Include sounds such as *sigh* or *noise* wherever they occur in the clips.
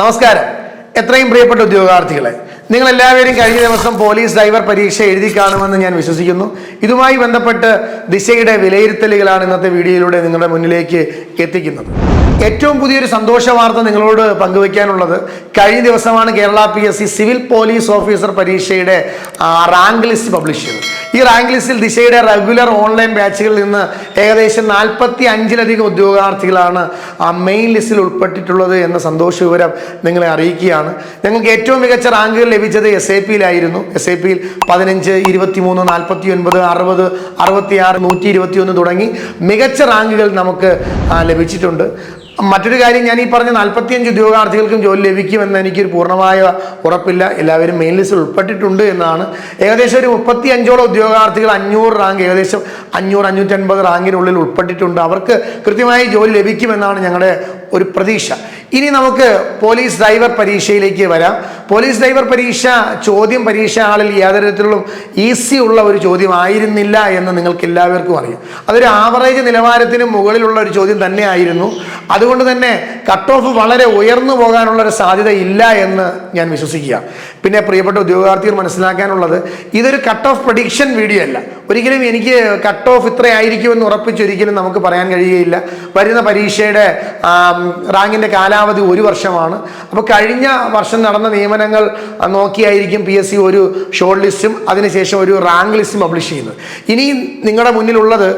നമസ്കാരം. എത്രയും പ്രിയപ്പെട്ട ഉദ്യോഗാർത്ഥികളെ നിങ്ങൾ എല്ലാവരും കഴിഞ്ഞ ദിവസം പോലീസ് ഡ്രൈവർ പരീക്ഷ എഴുതി കാണുമെന്ന് ഞാൻ വിശ്വസിക്കുന്നു. ഇതുമായി ബന്ധപ്പെട്ട് ദിശയുടെ വിലയിരുത്തലുകളാണ് ഇന്നത്തെ വീഡിയോയിലൂടെ നിങ്ങളുടെ മുന്നിലേക്ക് എത്തിക്കുന്നത്. ഏറ്റവും പുതിയൊരു സന്തോഷ വാർത്ത നിങ്ങളോട് പങ്കുവയ്ക്കാനുള്ളത് കഴിഞ്ഞ ദിവസമാണ് Kerala P S C civil police officer പരീക്ഷയുടെ റാങ്ക് ലിസ്റ്റ് പബ്ലിഷ് ചെയ്തത്. ഈ റാങ്ക് ലിസ്റ്റിൽ ദിശയുടെ റെഗുലർ ഓൺലൈൻ ബാച്ചുകളിൽ നിന്ന് ഏകദേശം നാൽപ്പത്തി അഞ്ചിലധികം ഉദ്യോഗാർത്ഥികളാണ് ആ മെയിൻ ലിസ്റ്റിൽ ഉൾപ്പെട്ടിട്ടുള്ളത് എന്ന സന്തോഷ വിവരം നിങ്ങളെ അറിയിക്കുകയാണ്. ഞങ്ങൾക്ക് ഏറ്റവും മികച്ച റാങ്കുകൾ ലഭിച്ചത് എസ് എ പിയിലായിരുന്നു എസ് എ പിയിൽ പതിനഞ്ച് ഇരുപത്തി മൂന്ന് നാൽപ്പത്തി ഒൻപത് അറുപത് അറുപത്തി ആറ് നൂറ്റി ഇരുപത്തി ഒന്ന് തുടങ്ങി മികച്ച റാങ്കുകൾ നമുക്ക് ലഭിച്ചിട്ടുണ്ട്. മറ്റൊരു കാര്യം ഞാൻ ഈ പറഞ്ഞ നാൽപ്പത്തിയഞ്ച് ഉദ്യോഗാർത്ഥികൾക്കും ജോലി ലഭിക്കുമെന്ന് എനിക്കൊരു പൂർണമായ ഉറപ്പില്ല. എല്ലാവരും മെയിൻ ലിസ്റ്റിൽ ഉൾപ്പെട്ടിട്ടുണ്ട് എന്നാണ്. ഏകദേശം ഒരു മുപ്പത്തി അഞ്ചോളം ഉദ്യോഗാർത്ഥികൾ അഞ്ഞൂറ് റാങ്ക് ഏകദേശം അഞ്ഞൂറ് അഞ്ഞൂറ്റൻപത് റാങ്കിനുള്ളിൽ ഉൾപ്പെട്ടിട്ടുണ്ട്. അവർക്ക് കൃത്യമായി ജോലി ലഭിക്കുമെന്നാണ് ഞങ്ങളുടെ ഒരു പ്രതീക്ഷ. ഇനി നമുക്ക് പോലീസ് ഡ്രൈവർ പരീക്ഷയിലേക്ക് വരാം. പോലീസ് ഡ്രൈവർ പരീക്ഷ ചോദ്യം പരീക്ഷ ആളിൽ യാതൊരു തരത്തിലുള്ള ഈസി ഉള്ള ഒരു ചോദ്യമായിരുന്നില്ല എന്ന് നിങ്ങൾക്ക് എല്ലാവർക്കും അറിയാം. അതൊരു ആവറേജ് നിലവാരത്തിന് മുകളിലുള്ള ഒരു ചോദ്യം തന്നെ ആയിരുന്നു അതുകൊണ്ട് തന്നെ കട്ട് ഓഫ് വളരെ ഉയർന്നു പോകാനുള്ള ഒരു സാധ്യത ഇല്ല എന്ന് ഞാൻ വിശ്വസിക്കുക. പിന്നെ പ്രിയപ്പെട്ട ഉദ്യോഗാർത്ഥികൾ മനസ്സിലാക്കാനുള്ളത് ഇതൊരു കട്ട് ഓഫ് പ്രഡിക്ഷൻ വീഡിയോ അല്ല. ഒരിക്കലും എനിക്ക് കട്ട് ഓഫ് ഇത്രയായിരിക്കുമെന്ന് ഉറപ്പിച്ചൊരിക്കലും നമുക്ക് പറയാൻ കഴിയുകയില്ല. വരുന്ന പരീക്ഷയുടെ ആം, റാങ്കിന്റെ കാലാവധി ഒരു വർഷമാണ്. അപ്പോൾ കഴിഞ്ഞ വർഷം നടന്ന നിയമനങ്ങൾ നോക്കിയായിരിക്കും പി എസ് സി ഒരു ഷോർട്ട് ലിസ്റ്റും അതിനുശേഷം ഒരു റാങ്ക് ലിസ്റ്റും പബ്ലിഷ് ചെയ്യുന്നത്. ഇനി നിങ്ങളുടെ മുന്നിലുള്ളത്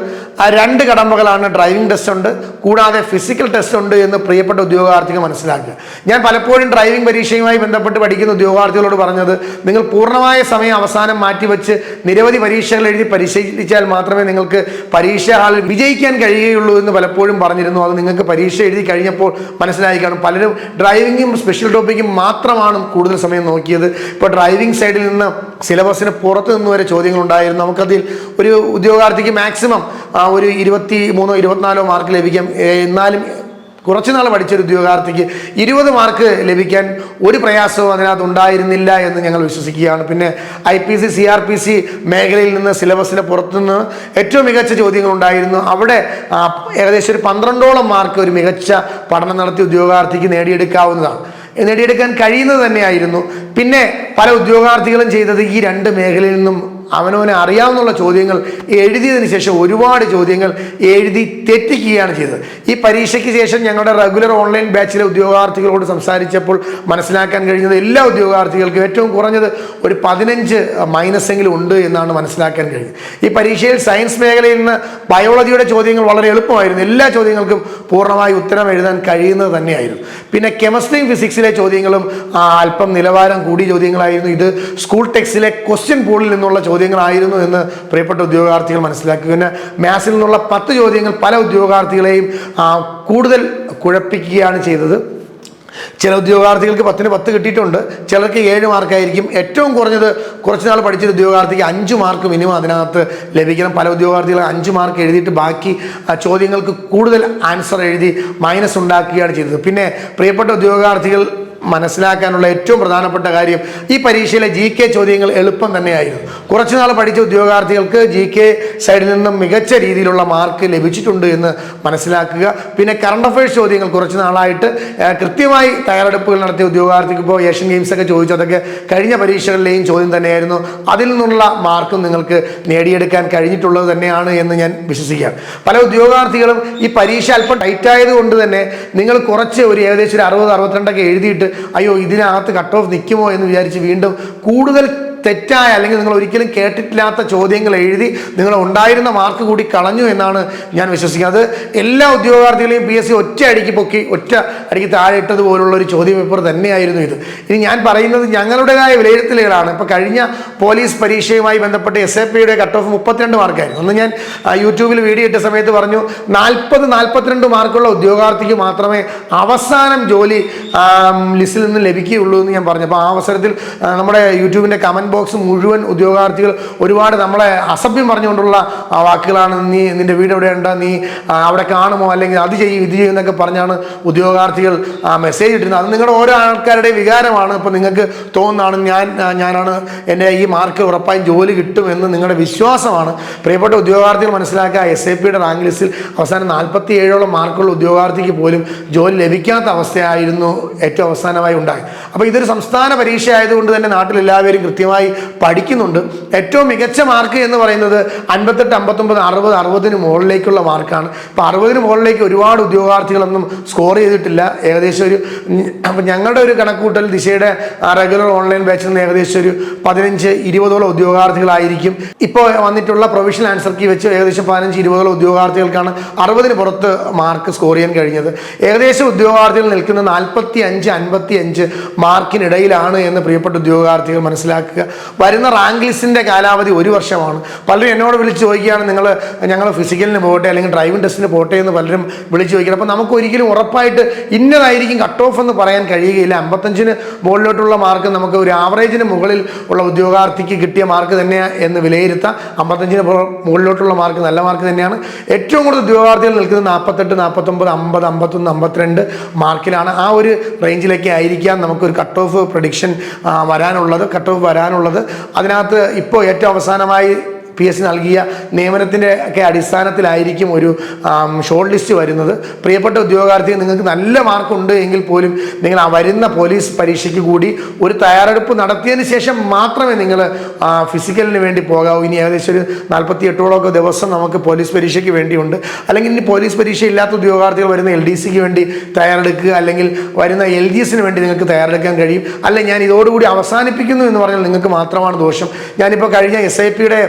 ആ രണ്ട് കടമ്പകളാണ് ഡ്രൈവിംഗ് ടെസ്റ്റ് ഉണ്ട് കൂടാതെ ഫിസിക്കൽ ടെസ്റ്റ് ഉണ്ട് എന്ന് പ്രിയപ്പെട്ട ഉദ്യോഗാർത്ഥികൾ മനസ്സിലാക്കുക. ഞാൻ പലപ്പോഴും ഡ്രൈവിംഗ് പരീക്ഷയുമായി ബന്ധപ്പെട്ട് പഠിക്കുന്ന ഉദ്യോഗാർത്ഥികളോട് പറഞ്ഞത് നിങ്ങൾ പൂർണമായ സമയം അവസാനം മാറ്റിവെച്ച് നിരവധി പരീക്ഷകൾ എഴുതി പരിശീലിച്ചാൽ മാത്രമേ നിങ്ങൾക്ക് പരീക്ഷ ഹാളിൽ വിജയിക്കാൻ കഴിയുകയുള്ളൂ എന്ന് പലപ്പോഴും പറഞ്ഞിരുന്നു. അത് നിങ്ങൾക്ക് പരീക്ഷ എഴുതി കഴിഞ്ഞപ്പോൾ മനസ്സിലായി കാണും പലരും ഡ്രൈവിങ്ങും സ്പെഷ്യൽ ടോപ്പിക്കും മാത്രമാണ് കൂടുതൽ സമയം നോക്കിയത്. ഇപ്പോൾ ഡ്രൈവിംഗ് സൈഡിൽ നിന്ന് സിലബസിന് പുറത്ത് നിന്ന് വരെ ചോദ്യങ്ങൾ ഉണ്ടായിരുന്നു നമുക്കതിൽ ഒരു ഉദ്യോഗാർത്ഥിക്ക് മാക്സിമം ഒരു ഇരുപത്തി മൂന്നോ ഇരുപത്തിനാലോ മാർക്ക് ലഭിക്കാം. കുറച്ച് നാളെ പഠിച്ച പഠിച്ചൊരു ഉദ്യോഗാർത്ഥിക്ക് ഇരുപത് മാർക്ക് ലഭിക്കാൻ ഒരു പ്രയാസവും അതിനകത്ത് ഉണ്ടായിരുന്നില്ല എന്ന് ഞങ്ങൾ വിശ്വസിക്കുകയാണ്. പിന്നെ I P C C R P C മേഖലയിൽ നിന്ന് സിലബസിന് പുറത്തുനിന്ന് ഏറ്റവും മികച്ച ചോദ്യങ്ങൾ ഉണ്ടായിരുന്നു അവിടെ ഏകദേശം ഒരു പന്ത്രണ്ടോളം മാർക്ക് ഒരു മികച്ച പഠനം നടത്തിയ ഉദ്യോഗാർത്ഥിക്ക് നേടിയെടുക്കാവുന്നതാണ്. നേടിയെടുക്കാൻ കഴിയുന്നത് തന്നെയായിരുന്നു. പിന്നെ പല ഉദ്യോഗാർത്ഥികളും ചെയ്തത് ഈ രണ്ട് മേഖലയിൽ നിന്നും അവനവനെ അറിയാവുന്നുള്ള ചോദ്യങ്ങൾ എഴുതിയതിന് ശേഷം ഒരുപാട് ചോദ്യങ്ങൾ എഴുതി തെറ്റിക്കുകയാണ് ചെയ്തത്. ഈ പരീക്ഷയ്ക്ക് ശേഷം ഞങ്ങളുടെ റെഗുലർ ഓൺലൈൻ ബാച്ചിലെ ഉദ്യോഗാർത്ഥികളോട് സംസാരിച്ചപ്പോൾ മനസ്സിലാക്കാൻ കഴിഞ്ഞത് എല്ലാ ഉദ്യോഗാർത്ഥികൾക്കും ഏറ്റവും കുറഞ്ഞത് ഒരു പതിനഞ്ച് മൈനസ് എങ്കിലും ഉണ്ട് എന്നാണ് മനസ്സിലാക്കാൻ കഴിഞ്ഞത്. ഈ പരീക്ഷയിൽ സയൻസ് മേഖലയിൽ നിന്ന് ബയോളജിയുടെ ചോദ്യങ്ങൾ വളരെ എളുപ്പമായിരുന്നു. എല്ലാ ചോദ്യങ്ങൾക്കും പൂർണമായി ഉത്തരം എഴുതാൻ കഴിയുന്നത് തന്നെയായിരുന്നു. പിന്നെ കെമിസ്ട്രിയും ഫിസിക്സിലെ ചോദ്യങ്ങളും അല്പം നിലവാരം കൂടിയ ചോദ്യങ്ങളായിരുന്നു ഇത്. സ്കൂൾ ടെക്സ്റ്റിലെ ക്വസ്റ്റ്യൻ പൂളിൽ നിന്നുള്ള ചോദ്യങ്ങളായിരുന്നു എന്ന് പ്രിയപ്പെട്ട ഉദ്യോഗാർത്ഥികൾ മനസ്സിലാക്കി. പിന്നെ മാത്സിൽ നിന്നുള്ള പത്ത് ചോദ്യങ്ങൾ പല ഉദ്യോഗാർത്ഥികളെയും കൂടുതൽ കുഴപ്പിക്കുകയാണ് ചെയ്തത്. ചില ഉദ്യോഗാർത്ഥികൾക്ക് പത്തിന് പത്ത് കിട്ടിയിട്ടുണ്ട്. ചിലർക്ക് ഏഴ് മാർക്കായിരിക്കും. ഏറ്റവും കുറഞ്ഞത് കുറച്ച് നാൾ പഠിച്ച ഉദ്യോഗാർത്ഥിക്ക് അഞ്ച് മാർക്ക് മിനിമം അതിനകത്ത് ലഭിക്കണം. പല ഉദ്യോഗാർത്ഥികൾ അഞ്ച് മാർക്ക് എഴുതിയിട്ട് ബാക്കി ചോദ്യങ്ങൾക്ക് കൂടുതൽ ആൻസർ എഴുതി മൈനസ് ഉണ്ടാക്കുകയാണ് ചെയ്തത്. പിന്നെ പ്രിയപ്പെട്ട ഉദ്യോഗാർത്ഥികൾ മനസ്സിലാക്കാനുള്ള ഏറ്റവും പ്രധാനപ്പെട്ട കാര്യം ഈ പരീക്ഷയിലെ ജി കെ ചോദ്യങ്ങൾ എളുപ്പം തന്നെയായിരുന്നു. കുറച്ചു നാൾ പഠിച്ച ഉദ്യോഗാർത്ഥികൾക്ക് ജി കെ സൈഡിൽ നിന്നും മികച്ച രീതിയിലുള്ള മാർക്ക് ലഭിച്ചിട്ടുണ്ട് എന്ന് മനസ്സിലാക്കുക. പിന്നെ കറണ്ട് അഫയേഴ്സ് ചോദ്യങ്ങൾ കുറച്ച് നാളായിട്ട് കൃത്യമായി തയ്യാറെടുപ്പുകൾ നടത്തിയ ഉദ്യോഗാർത്ഥിക്ക് ഇപ്പോൾ ഏഷ്യൻ ഗെയിംസൊക്കെ ചോദിച്ചു. അതൊക്കെ കഴിഞ്ഞ പരീക്ഷകളിലെയും ചോദ്യം തന്നെയായിരുന്നു. അതിൽ നിന്നുള്ള മാർക്കും നിങ്ങൾക്ക് നേടിയെടുക്കാൻ കഴിഞ്ഞിട്ടുള്ളത് തന്നെയാണ് എന്ന് ഞാൻ വിശ്വസിക്കാം. പല ഉദ്യോഗാർത്ഥികളും ഈ പരീക്ഷ അല്പം ടൈറ്റ് ആയതുകൊണ്ട് തന്നെ നിങ്ങൾ കുറച്ച് ഒരു ഏകദേശം ഒരു അറുപത് അറുപത്തിരണ്ടൊക്കെ എഴുതിയിട്ട് അയ്യോ ഇതിനകത്ത് കട്ട് ഓഫ് നിൽക്കുമോ എന്ന് വിചാരിച്ച് വീണ്ടും കൂടുതൽ തെറ്റായ അല്ലെങ്കിൽ നിങ്ങൾ ഒരിക്കലും കേട്ടിട്ടില്ലാത്ത ചോദ്യങ്ങൾ എഴുതി നിങ്ങൾ ഉണ്ടായിരുന്ന മാർക്ക് കൂടി കളഞ്ഞു എന്നാണ് ഞാൻ വിശ്വസിക്കുന്നത്. എല്ലാ ഉദ്യോഗാർത്ഥികളെയും പി എസ് സി ഒറ്റ അടിക്ക് പൊക്കി ഒറ്റ അടിക്ക് താഴെ ഇട്ടത് പോലുള്ള ഒരു ചോദ്യ പേപ്പർ തന്നെയായിരുന്നു ഇത്. ഇനി ഞാൻ പറയുന്നത് ഞങ്ങളുടേതായ വിലയിരുത്തലുകളാണ്. ഇപ്പോൾ കഴിഞ്ഞ പോലീസ് പരീക്ഷയുമായി ബന്ധപ്പെട്ട് എസ് എ പിയുടെ കട്ട് ഓഫ് മുപ്പത്തിരണ്ട് മാർക്കായിരുന്നു അന്ന് ഞാൻ യൂട്യൂബിൽ വീഡിയോ ഇട്ട സമയത്ത് പറഞ്ഞു നാൽപ്പത് നാൽപ്പത്തിരണ്ട് മാർക്കുള്ള ഉദ്യോഗാർത്ഥിക്ക് മാത്രമേ അവസാനം ജോലി ലിസ്റ്റിൽ നിന്ന് ലഭിക്കുകയുള്ളൂ എന്ന് ഞാൻ പറഞ്ഞു. അപ്പോൾ ആ അവസരത്തിൽ നമ്മുടെ യൂട്യൂബിന്റെ കമന്റ് ബോക്സ് മുഴുവൻ ഉദ്യോഗാർത്ഥികൾ ഒരുപാട് നമ്മളെ അസഭ്യം പറഞ്ഞുകൊണ്ടുള്ള വാക്കുകളാണ് നീ നിന്റെ വീട് എവിടെയുണ്ട് നീ അവിടെ കാണുമോ അല്ലെങ്കിൽ അത് ചെയ്യും ഇത് ചെയ്യും എന്നൊക്കെ പറഞ്ഞാണ് ഉദ്യോഗാർത്ഥികൾ മെസ്സേജ് ഇട്ടിരുന്നത്. അത് നിങ്ങളുടെ ഓരോ ആൾക്കാരുടെയും വികാരമാണ്. ഇപ്പോൾ നിങ്ങൾക്ക് തോന്നുന്നതാണ് ഞാൻ ഞാനാണ് എന്റെ ഈ മാർക്ക് ഉറപ്പായും ജോലി കിട്ടുമെന്ന് നിങ്ങളുടെ വിശ്വാസമാണ്. പ്രിയപ്പെട്ട ഉദ്യോഗാർത്ഥികൾ മനസ്സിലാക്കുക എസ് എ പിയുടെ റാങ്ക് ലിസ്റ്റിൽ അവസാനം നാൽപ്പത്തി ഏഴോളം മാർക്കുള്ള ഉദ്യോഗാർത്ഥിക്ക് പോലും ജോലി ലഭിക്കാത്ത അവസ്ഥയായിരുന്നു ഏറ്റവും അവസാനമായി ഉണ്ടായി അപ്പോൾ ഇതൊരു സംസ്ഥാന പരീക്ഷ ആയതുകൊണ്ട് തന്നെ നാട്ടിൽ എല്ലാവരും കൃത്യമായി പഠിക്കുന്നുണ്ട്. ഏറ്റവും മികച്ച മാർക്ക് എന്ന് പറയുന്നത് അൻപത്തെട്ട് അമ്പത്തൊമ്പത് അറുപത് അറുപതിന് മുകളിലേക്കുള്ള മാർക്കാണ്. അപ്പോൾ അറുപതിന് മുകളിലേക്ക് ഒരുപാട് ഉദ്യോഗാർത്ഥികളൊന്നും സ്കോർ ചെയ്തിട്ടില്ല. ഏകദേശം ഒരു ഞങ്ങളുടെ ഒരു കണക്കൂട്ടൽ ദിശയുടെ റെഗുലർ ഓൺലൈൻ ബാച്ചിൽ നിന്ന് ഏകദേശം ഒരു പതിനഞ്ച് ഇരുപതോളം ഉദ്യോഗാർത്ഥികളായിരിക്കും. ഇപ്പോൾ വന്നിട്ടുള്ള പ്രൊവിഷണൽ ആൻസർ കീ വെച്ച് ഏകദേശം പതിനഞ്ച് ഇരുപതോളം ഉദ്യോഗാർത്ഥികൾക്കാണ് അറുപതിന് പുറത്ത് മാർക്ക് സ്കോർ ചെയ്യാൻ കഴിഞ്ഞത്. ഏകദേശം ഉദ്യോഗാർത്ഥികൾ നിൽക്കുന്ന നാൽപ്പത്തി അഞ്ച് അൻപത്തി അഞ്ച് മാർക്കിനിടയിലാണ് എന്ന് പ്രിയപ്പെട്ട ഉദ്യോഗാർത്ഥികൾ മനസ്സിലാക്കുക. വരുന്ന റാങ്ക് ലിസ്റ്റിന്റെ കാലാവധി ഒരു വർഷമാണ്. പലരും എന്നോട് വിളിച്ച് ചോദിക്കുകയാണ് നിങ്ങൾ ഞങ്ങൾ ഫിസിക്കലിന് പോകട്ടെ അല്ലെങ്കിൽ ഡ്രൈവിംഗ് ടെസ്റ്റിന് പോകട്ടെ എന്ന് പലരും വിളിച്ച് ചോദിക്കണം അപ്പോൾ നമുക്ക് ഒരിക്കലും ഉറപ്പായിട്ട് ഇന്നതായിരിക്കും കട്ട് ഓഫ് എന്ന് പറയാൻ കഴിയുകയില്ല. അമ്പത്തഞ്ചിന് മുകളിലോട്ടുള്ള മാർക്ക് നമുക്ക് ഒരു ആവറേജിന് മുകളിൽ ഉള്ള ഉദ്യോഗാർത്ഥിക്ക് കിട്ടിയ മാർക്ക് തന്നെയാണ് എന്ന് വിലയിരുത്താം. അമ്പത്തഞ്ചിന് മുകളിലോട്ടുള്ള മാർക്ക് നല്ല മാർക്ക് തന്നെയാണ്. ഏറ്റവും കൂടുതൽ ഉദ്യോഗാർത്ഥികൾ നിൽക്കുന്നത് നാൽപ്പത്തെട്ട് നാൽപ്പത്തൊമ്പത് അമ്പത് അമ്പത്തൊന്ന് അമ്പത്തിരണ്ട് മാർക്കിലാണ് ആ ഒരു റേഞ്ചിലൊക്കെ ആയിരിക്കാം നമുക്കൊരു കട്ട് ഓഫ് പ്രഡിക്ഷൻ വരാനുള്ളത്. കട്ട് ഓഫ് വരാനുള്ളത് അതിനകത്ത് ഇപ്പോൾ ഏറ്റവും അവസാനമായി പി എസ് സി നൽകിയ നിയമനത്തിന്റെ ഒക്കെ അടിസ്ഥാനത്തിലായിരിക്കും ഒരു ഷോർട്ട് ലിസ്റ്റ് വരുന്നത്. പ്രിയപ്പെട്ട ഉദ്യോഗാർത്ഥി നിങ്ങൾക്ക് നല്ല മാർക്കുണ്ട് എങ്കിൽ പോലും നിങ്ങൾ ആ വരുന്ന പോലീസ് പരീക്ഷയ്ക്ക് കൂടി ഒരു തയ്യാറെടുപ്പ് നടത്തിയതിന് ശേഷം മാത്രമേ നിങ്ങൾ ഫിസിക്കലിന് വേണ്ടി പോകാവൂ. ഇനി ഏകദേശം ഒരു നാൽപ്പത്തി എട്ടോളമൊക്കെ ദിവസം നമുക്ക് പോലീസ് പരീക്ഷയ്ക്ക് വേണ്ടിയുണ്ട്. അല്ലെങ്കിൽ ഇനി പോലീസ് പരീക്ഷ ഇല്ലാത്ത ഉദ്യോഗാർത്ഥികൾ വരുന്ന എൽ ഡി സിക്ക് വേണ്ടി തയ്യാറെടുക്കുക. അല്ലെങ്കിൽ വരുന്ന എൽ ജി എസിന് വേണ്ടി നിങ്ങൾക്ക് തയ്യാറെടുക്കാൻ കഴിയും. അല്ല ഞാൻ ഇതോടുകൂടി അവസാനിപ്പിക്കുന്നു എന്ന് പറഞ്ഞാൽ നിങ്ങൾക്ക് മാത്രമാണ് ദോഷം. ഞാനിപ്പോൾ കഴിഞ്ഞ എസ് ഐ പിയുടെ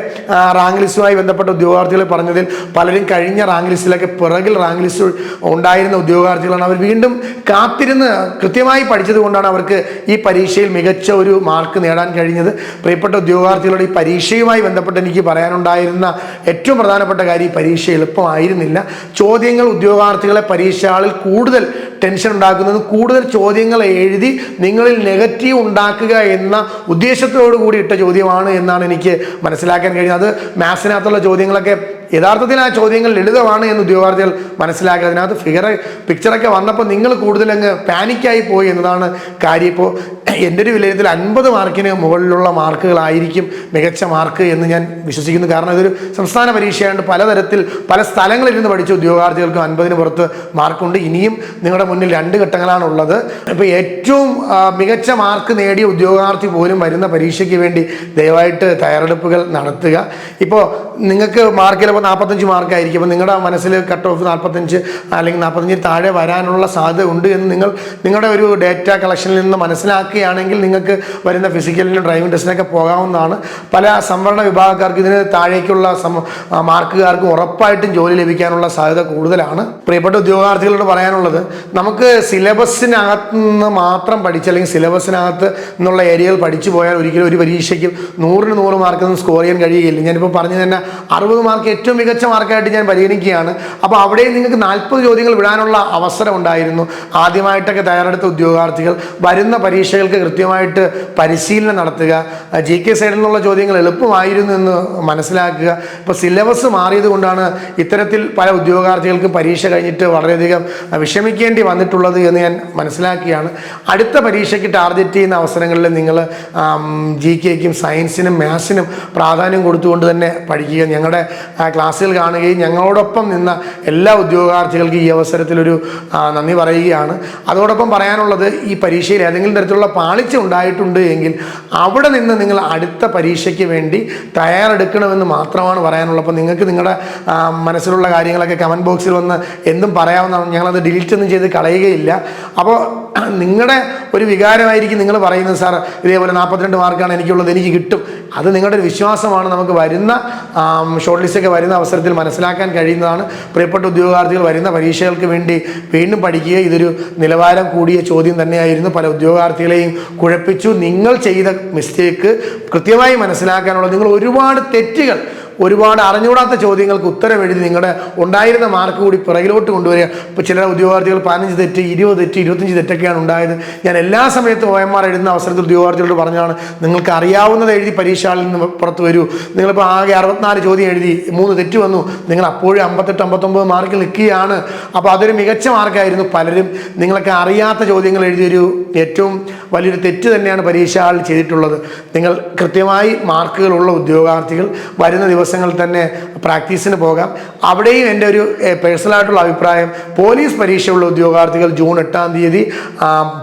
റാങ്ക് ലിസ്റ്റുമായി ബന്ധപ്പെട്ട ഉദ്യോഗാർത്ഥികൾ പറഞ്ഞതിൽ പലരും കഴിഞ്ഞ റാങ്ക് ലിസ്റ്റിലൊക്കെ പിറകിൽ റാങ്ക് ലിസ്റ്റ് ഉണ്ടായിരുന്ന ഉദ്യോഗാർത്ഥികളാണ്. അവർ വീണ്ടും കാത്തിരുന്ന് കൃത്യമായി പഠിച്ചതുകൊണ്ടാണ് അവർക്ക് ഈ പരീക്ഷയിൽ മികച്ച ഒരു മാർക്ക് നേടാൻ കഴിഞ്ഞത്. പ്രിയപ്പെട്ട ഉദ്യോഗാർത്ഥികളുടെ ഈ പരീക്ഷയുമായി ബന്ധപ്പെട്ട് എനിക്ക് പറയാനുണ്ടായിരുന്ന ഏറ്റവും പ്രധാനപ്പെട്ട കാര്യം ഈ പരീക്ഷ എളുപ്പമായിരുന്നില്ല. ചോദ്യങ്ങൾ ഉദ്യോഗാർത്ഥികളെ പരീക്ഷകളിൽ കൂടുതൽ ടെൻഷൻ ഉണ്ടാക്കുന്നത് കൂടുതൽ ചോദ്യങ്ങൾ എഴുതി നിങ്ങളിൽ നെഗറ്റീവ് ഉണ്ടാക്കുക എന്ന ഉദ്ദേശത്തോടു കൂടി ഇട്ട ചോദ്യമാണ് എന്നാണ് എനിക്ക് മനസ്സിലാക്കാൻ കഴിയുന്നത്. അത് മാത്സിനകത്തുള്ള ചോദ്യങ്ങളൊക്കെ യഥാർത്ഥത്തിൽ ആ ചോദ്യങ്ങൾ ലളിതമാണ് എന്ന് ഉദ്യോഗാർത്ഥികൾ മനസ്സിലാക്കുക അതിനകത്ത് ഫിഗർ പിക്ചറൊക്കെ വന്നപ്പോൾ നിങ്ങൾ കൂടുതലങ്ങ് പാനിക്കായി പോയി എന്നതാണ് കാര്യം. ഇപ്പോൾ എന്റെ ഒരു വിലയിരുത്തൽ അൻപത് മാർക്കിന് മുകളിലുള്ള മാർക്കുകളായിരിക്കും മികച്ച മാർക്ക് എന്ന് ഞാൻ വിശ്വസിക്കുന്നു. കാരണം ഇതൊരു സംസ്ഥാന പരീക്ഷയായതുകൊണ്ട് പലതരത്തിൽ പല സ്ഥലങ്ങളിൽ നിന്ന് പഠിച്ച ഉദ്യോഗാർത്ഥികൾക്ക് അൻപതിന് പുറത്ത് മാർക്കുണ്ട്. ഇനിയും നിങ്ങളുടെ മുന്നിൽ രണ്ട് ഘട്ടങ്ങളാണ് ഉള്ളത് ഇപ്പോൾ ഏറ്റവും മികച്ച മാർക്ക് നേടിയ ഉദ്യോഗാർത്ഥി പോലും വരുന്ന പരീക്ഷയ്ക്ക് വേണ്ടി ദയവായിട്ട് തയ്യാറെടുപ്പുകൾ നടത്തുക. ഇപ്പോൾ നിങ്ങൾക്ക് മാർക്ക് ചിലപ്പോൾ നാൽപ്പത്തഞ്ച് മാർക്കായിരിക്കും. അപ്പോൾ നിങ്ങളുടെ മനസ്സിൽ കട്ട് ഓഫ് നാൽപ്പത്തഞ്ച് അല്ലെങ്കിൽ നാൽപ്പത്തഞ്ചിന് താഴെ വരാനുള്ള സാധ്യത ഉണ്ട് എന്ന് നിങ്ങൾ നിങ്ങളുടെ ഒരു ഡേറ്റ കളക്ഷനിൽ നിന്ന് മനസ്സിലാക്കുകയാണെങ്കിൽ നിങ്ങൾക്ക് വരുന്ന ഫിസിക്കലിനും ഡ്രൈവിംഗ് ടെസ്റ്റിനൊക്കെ പോകാവുന്നതാണ്. പല സംവരണ വിഭാഗക്കാർക്ക് ഇതിന് താഴേക്കുള്ള മാർക്കുകാർക്കും ഉറപ്പായിട്ടും ജോലി ലഭിക്കാനുള്ള സാധ്യത കൂടുതലാണ്. പ്രിയപ്പെട്ട ഉദ്യോഗാർത്ഥികളോട് പറയാനുള്ളത് നമുക്ക് സിലബസിനകത്ത് നിന്ന് മാത്രം പഠിച്ച് അല്ലെങ്കിൽ സിലബസിനകത്ത് നിന്നുള്ള ഏരിയകൾ പഠിച്ചു പോയാൽ ഒരിക്കലും ഒരു പരീക്ഷയ്ക്കും നൂറിന് നൂറ് മാർക്കൊന്നും സ്കോർ ചെയ്യാൻ കഴിയുകയില്ല. ഞാനിപ്പോൾ പറഞ്ഞു തന്നെ അറുപത് മാർക്ക് ഏറ്റവും മികച്ച മാർക്കായിട്ട് ഞാൻ പരിഗണിക്കുകയാണ്. അപ്പോൾ അവിടെ നിങ്ങൾക്ക് നാൽപ്പത് ചോദ്യങ്ങൾ വിടാനുള്ള അവസരം ഉണ്ടായിരുന്നു. ആദ്യമായിട്ടൊക്കെ തയ്യാറെടുത്ത ഉദ്യോഗാർത്ഥികൾ വരുന്ന പരീക്ഷകൾക്ക് കൃത്യമായിട്ട് പരിശീലനം നടത്തുക ജി കെ സൈഡിൽ നിന്നുള്ള ചോദ്യങ്ങൾ എളുപ്പമായിരുന്നു എന്ന് മനസ്സിലാക്കുക. ഇപ്പോൾ സിലബസ് മാറിയത് കൊണ്ടാണ് ഇത്തരത്തിൽ പല ഉദ്യോഗാർത്ഥികൾക്കും പരീക്ഷ കഴിഞ്ഞിട്ട് വളരെയധികം വിഷമിക്കേണ്ടി വന്നിട്ടുള്ളത് എന്ന് ഞാൻ മനസ്സിലാക്കിയാണ് അടുത്ത പരീക്ഷയ്ക്ക് ടാർഗറ്റ് ചെയ്യുന്ന അവസരങ്ങളിൽ നിങ്ങൾ ജി കെക്കും സയൻസിനും മാത്സിനും പ്രാധാന്യം കൊടുത്തുകൊണ്ട് തന്നെ പഠിക്കുക. ഞങ്ങളുടെ ആ, ക്ലാസ്സുകൾ കാണുകയും ഞങ്ങളോടൊപ്പം നിന്ന എല്ലാ ഉദ്യോഗാർത്ഥികൾക്കും ഈ അവസരത്തിലൊരു നന്ദി പറയുകയാണ്. അതോടൊപ്പം പറയാനുള്ളത് ഈ പരീക്ഷയിൽ ഏതെങ്കിലും തരത്തിലുള്ള പാളിച്ച ഉണ്ടായിട്ടുണ്ട് എങ്കിൽ അവിടെ നിന്ന് നിങ്ങൾ അടുത്ത പരീക്ഷയ്ക്ക് വേണ്ടി തയ്യാറെടുക്കണമെന്ന് മാത്രമാണ് പറയാനുള്ളത്. അപ്പോൾ നിങ്ങൾക്ക് നിങ്ങളുടെ മനസ്സിലുള്ള കാര്യങ്ങളൊക്കെ കമന്റ് ബോക്സിൽ വന്ന് എന്തും പറയാവുന്നതാണ്. ഞങ്ങളത് ഡിലീറ്റ് ഒന്നും ചെയ്ത് കളയുകയില്ല. അപ്പോൾ *clears throat* നിങ്ങളുടെ ഒരു വികാരമായിരിക്കും നിങ്ങൾ പറയുന്നത് സാർ ഇതേപോലെ നാൽപ്പത്തിരണ്ട് മാർക്കാണ് എനിക്കുള്ളത് എനിക്ക് കിട്ടും. അത് നിങ്ങളുടെ ഒരു വിശ്വാസമാണ് നമുക്ക് വരുന്ന ഷോർട്ട് ലിസ്റ്റൊക്കെ വരുന്ന അവസരത്തിൽ മനസ്സിലാക്കാൻ കഴിയുന്നതാണ്. പ്രിയപ്പെട്ട ഉദ്യോഗാർത്ഥികൾ വരുന്ന പരീക്ഷകൾക്ക് വേണ്ടി വീണ്ടും പഠിക്കുക. ഇതൊരു നിലവാരം കൂടിയ ചോദ്യം തന്നെയായിരുന്നു. പല ഉദ്യോഗാർത്ഥികളെയും കുഴപ്പിച്ചു. നിങ്ങൾ ചെയ്ത മിസ്റ്റേക്ക് കൃത്യമായി മനസ്സിലാക്കാനുള്ള നിങ്ങൾ ഒരുപാട് തെറ്റുകൾ ഒരുപാട് അറിഞ്ഞുകൂടാത്ത ചോദ്യങ്ങൾക്ക് ഉത്തരം എഴുതി നിങ്ങളുടെ ഉണ്ടായിരുന്ന മാർക്ക് കൂടി പിറകിലോട്ട് കൊണ്ടുവരിക. ഇപ്പോൾ ചില ഉദ്യോഗാർത്ഥികൾ പതിനഞ്ച് തെറ്റ് ഇരുപത് തെറ്റ് ഇരുപത്തഞ്ച് തെറ്റൊക്കെയാണ് ഉണ്ടായത്. ഞാൻ എല്ലാ സമയത്തും ഒ എം ആർ എഴുതുന്ന അവസരത്തിൽ ഉദ്യോഗാർത്ഥികളോട് പറഞ്ഞാണ് നിങ്ങൾക്ക് അറിയാവുന്നത് എഴുതി പരീക്ഷകളിൽ നിന്ന് പുറത്ത് വരൂ. നിങ്ങളിപ്പോൾ ആകെ അറുപത്തിനാല് ചോദ്യം എഴുതി മൂന്ന് തെറ്റ് വന്നു. നിങ്ങൾ അപ്പോഴും അമ്പത്തെട്ട് അമ്പത്തൊമ്പത് മാർക്ക് നിൽക്കുകയാണ്. അപ്പോൾ അതൊരു മികച്ച മാർക്കായിരുന്നു പലരും. നിങ്ങളൊക്കെ അറിയാത്ത ചോദ്യങ്ങൾ എഴുതിയൊരു ഏറ്റവും വലിയൊരു തെറ്റ് തന്നെയാണ് പരീക്ഷ ചെയ്തിട്ടുള്ളത്. നിങ്ങൾ കൃത്യമായി മാർക്കുകളുള്ള ഉദ്യോഗാർത്ഥികൾ വരുന്ന ദിവസങ്ങളിൽ തന്നെ പ്രാക്ടീസിന് പോകാം. അവിടെയും എന്റെ ഒരു പേഴ്സണലായിട്ടുള്ള അഭിപ്രായം പോലീസ് പരീക്ഷയുള്ള ഉദ്യോഗാർത്ഥികൾ ജൂൺ എട്ടാം തീയതി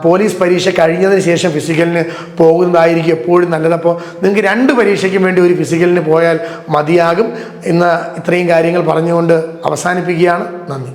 പോലീസ് പരീക്ഷ കഴിഞ്ഞതിന് ശേഷം ഫിസിക്കലിന് പോകുന്നതായിരിക്കും എപ്പോഴും നല്ലത്. അപ്പോൾ നിങ്ങൾക്ക് രണ്ട് പരീക്ഷയ്ക്കും വേണ്ടി ഒരു ഫിസിക്കലിന് പോയാൽ മതിയാകും. ഇന്ന് ഇത്രയും കാര്യങ്ങൾ പറഞ്ഞുകൊണ്ട് അവസാനിപ്പിക്കുകയാണ്. നന്ദി.